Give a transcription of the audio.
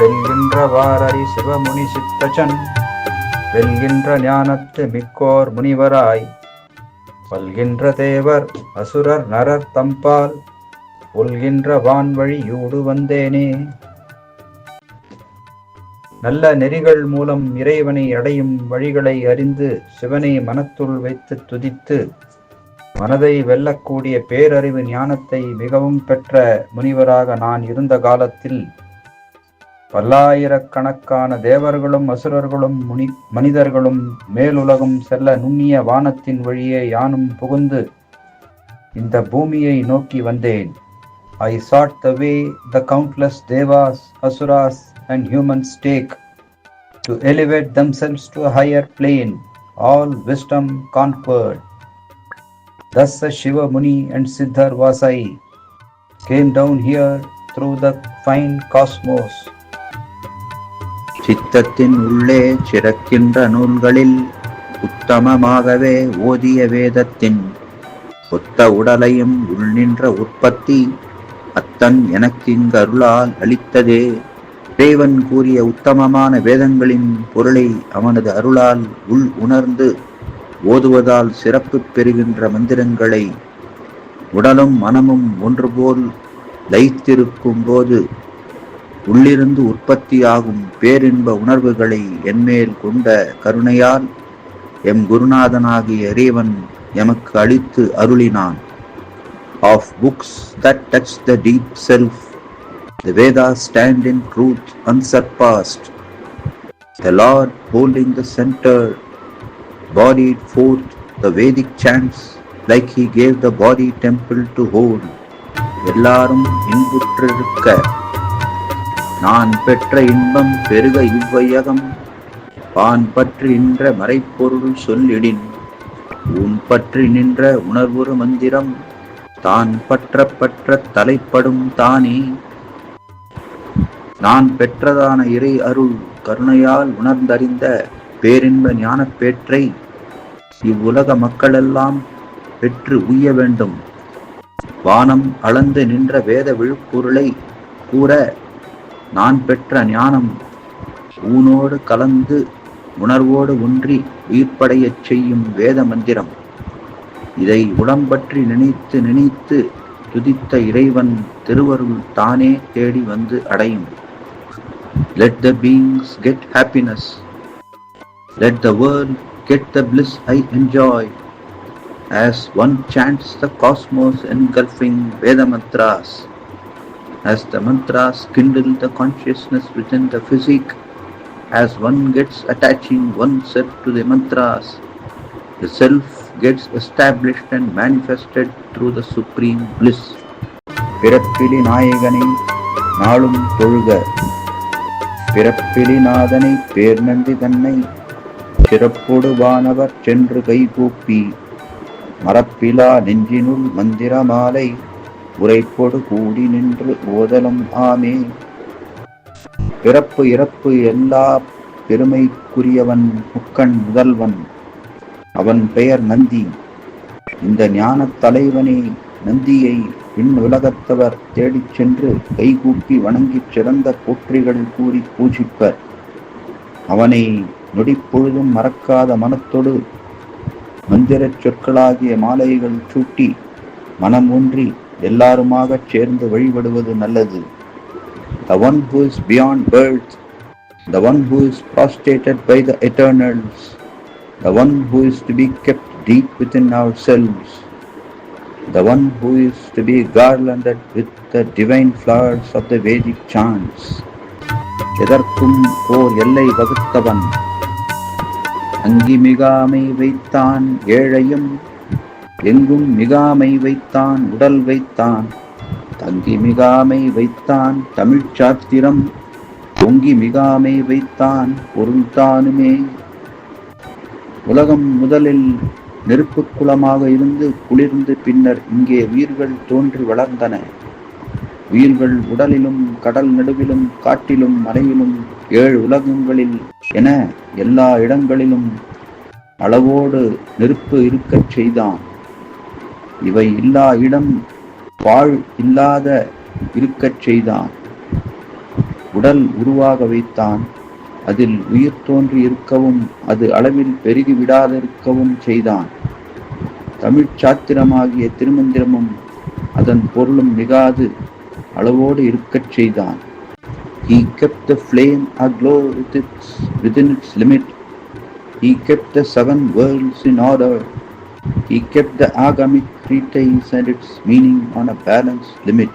வெல்கின்ற வாரறி சிவமுனி சித்தச்சன் வெல்கின்ற ஞானத்து மிக்கோர் முனிவராய் பல்கின்ற தேவர் அசுரர் நரர் தம்பால் ஒல்கின்ற வான்வழி யூடு வந்தேனே. நல்ல நெறிகள் மூலம் இறைவனை அடையும் வழிகளை அறிந்து சிவனை மனத்துள் வைத்து துதித்து மனதை வெல்லக்கூடிய பேரறிவு ஞானத்தை மிகவும் பெற்ற முனிவராக நான் இருந்த காலத்தில் பல்லாயிரக்கணக்கான தேவர்களும் அசுரர்களும் முனி மனிதர்களும் மேலுலகம் செல்ல நுண்ணிய வானத்தின் வழியே யானும் புகுந்து இந்த பூமியை நோக்கி வந்தேன் I chart the way the countless devas asuras and human stake to elevate them themselves to higher higher all all wisdom conquered. Thus a Shiva Muni and Siddhar Vasai came down here through the fine. சித்தத்தின் உள்ளே சிறக்கின்ற நூல்களில் உத்தமமாகவே ஓதிய வேதத்தின் ஒத்த உடலையும் உள்நின்ற உற்பத்தி அத்தன் எனக்கிங்கருளால் அருளால் அளித்ததே. இறைவன் கூறிய உத்தமமான வேதங்களின் பொருளை அவனது அருளால் உள் உணர்ந்து ஓதுவதால் சிறப்பு பெறுகின்ற மந்திரங்களை உடலும் மனமும் ஒன்றுபோல் லயித்திருக்கும் போது உள்ளிருந்து உற்பத்தியாகும் பேரின்ப உணர்வுகளை என்மேல் கொண்ட கருணையால் எம் குருநாதனாகிய இறைவன் எமக்கு அளித்து அருளினான் of books that touch the deep self. The Vedas stand in truth unsurpassed. The Lord holding the center, bodied forth the Vedic chants like he gave the body temple to hold. எல்லாரும் இன்புற்றிருக்க நான் பெற்ற இன்பம் பெருக இவ்வையகம். பான் பற்றி நின்ற மறைப்பொருள் சொல்லிடின். உன் பற்றி நின்ற உணர்வுறு மந்திரம். தான் பற்ற பற்ற தலைப்படும் தானே. நான் பெற்றதான இறை அருள் கருணையால் உணர்ந்தறிந்த பேரின்ப ஞானப்பேற்றை இவ்வுலக மக்களெல்லாம் பெற்று உய்ய வேண்டும். வானம் அளந்து நின்ற வேத விழுப்பொருளை கூற நான் பெற்ற ஞானம் ஊனோடு கலந்து உணர்வோடு ஒன்றி உயிர்ப்படையச் செய்யும் வேத மந்திரம் இதை உடம்பற்றி நினைத்து நினைத்து துதித்த இறைவன் திருவருள் தானே தேடி வந்து அடையும். Let the beings get happiness let the world get the bliss I enjoy as one chants the cosmos engulfing Veda mantras as the mantras kindle the consciousness within the physique, as one gets attaching oneself to the mantras, the self gets established and manifested through the supreme bliss. பிறப்பிலி நாயகனை நாளும் தொழுக பிறப்பிலி நாதனை நன்றி தன்னை சிறப்பொடு வானவர் சென்று கைகூப்பி மரப்பிலா நெஞ்சினுள் மந்திர மாலை உரைப்பொடு கூடி நின்று ஓதலும் ஆமே. பிறப்பு இறப்பு எல்லா பெருமைக்குரியவன் முக்கண் முதல்வன். அவன் பெயர் நந்தி. இந்த ஞானத் தலைவனே நந்தியை பின் உலகத்தவர் தேடிச் சென்று கைகூப்பி வணங்கிச் சிறந்த போற்றிகள் கூறி பூஜிப்பர். அவனை நொடிப்பொழுதும் மறக்காத மனத்தொடு மந்திரச் சொற்களாகிய மாலைகள் சூட்டி மனம் ஒன்றி எல்லாருமாகச் சேர்ந்து வழிபடுவது நல்லது The one who is beyond birth, the one who is prostrated by the eternals, the one who is to be kept deep within ourselves, the one who is to be garlanded with the divine flowers of the Vedic chants. எதற்கும் ஓர் எல்லை வகுத்தவன் அங்கி மிகாமை வைத்தான் ஏழையும் எங்கும் மிகாமை வைத்தான் உடல் வைத்தான் தங்கி மிகாமை வைத்தான் தமிழ்ச் சாத்திரம் பொங்கி மிகாமை வைத்தான் பொருள்தானுமே உலகம் முதலில் நெருப்பு குளமாக இருந்து குளிர்ந்து பின்னர் இங்கே உயிர்கள் தோன்றி வளர்ந்தன. உயிர்கள் உடலிலும் கடல் நடுவிலும் காட்டிலும் மலையிலும் ஏழு உலகங்களில் என எல்லா இடங்களிலும் அளவோடு நெருப்பு இருக்கச் செய்தான். இவை இல்லா இடம் வாழ் இல்லாத இருக்கச் செய்தான் உடல் உருவாக வைத்தான் அதில் உயிர் தோன்றி இருக்கவும் அது அளவில் பெருகி விடாதிருக்கவும் செய்தான் தமிழ்ச் சாத்திரமாகிய திருமந்திரமும் அதன் பொருளும் மிகாது அளவோடு இருக்கச் செய்தான் He kept the flame aglow with its, within its limit. He kept the seven worlds in order. He kept the agamic treatise and its meaning on a balanced limit.